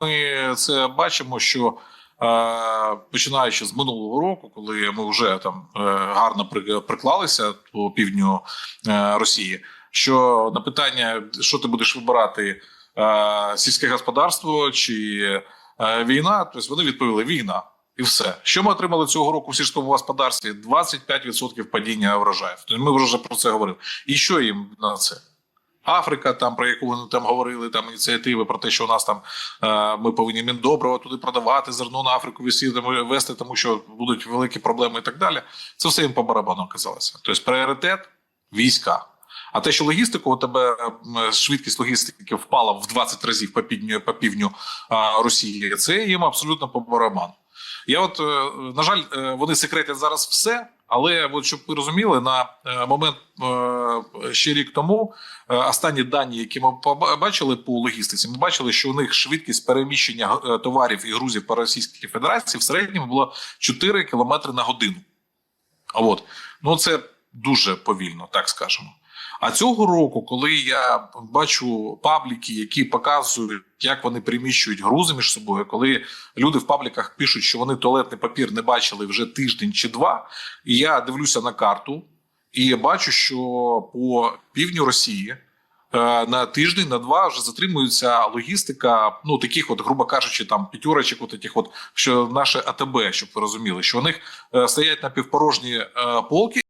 ми це бачимо, що е, починаючи з минулого року, коли ми вже там е, гарно приклалися по півдню е, Росії, що на питання, що ти будеш вибирати, сільське господарство чи війна, тобто вони відповіли війна. І все, що ми отримали цього року в сільському господарстві? 25% падіння врожаїв. Тобто ми вже про це говорили. І що їм на це? Африка, там про яку вони там говорили, там ініціативи про те, що у нас там е, ми повинні міндобриво туди продавати, зерно на Африку вести, тому що будуть великі проблеми і так далі. Це все їм по барабану казалося. Тобто пріоритет війська. А те, що логістику у тебе швидкість логістики впала в 20 разів по півдню, по півдню Росії, це їм абсолютно по барабану. Я от, е, на жаль, е, вони секретять зараз все, але от, щоб ви розуміли, на е, момент е, ще рік тому е, останні дані, які ми побачили по логістиці, ми бачили, що у них швидкість переміщення товарів і грузів по Російській Федерації в середньому було 4 км на годину. А от ну це дуже повільно, так скажемо. А цього року, коли я бачу пабліки, які показують, як вони переміщують грузи між собою, коли люди в пабліках пишуть, що вони туалетний папір не бачили вже тиждень чи два, і я дивлюся на карту, і бачу, що по півдню Росії е, на тиждень, на два вже затримується логістика, ну таких, от, грубо кажучи, там п'ятерочок, от таких, от, що наше АТБ, щоб ви розуміли, що у них е, стоять напівпорожні е, полки.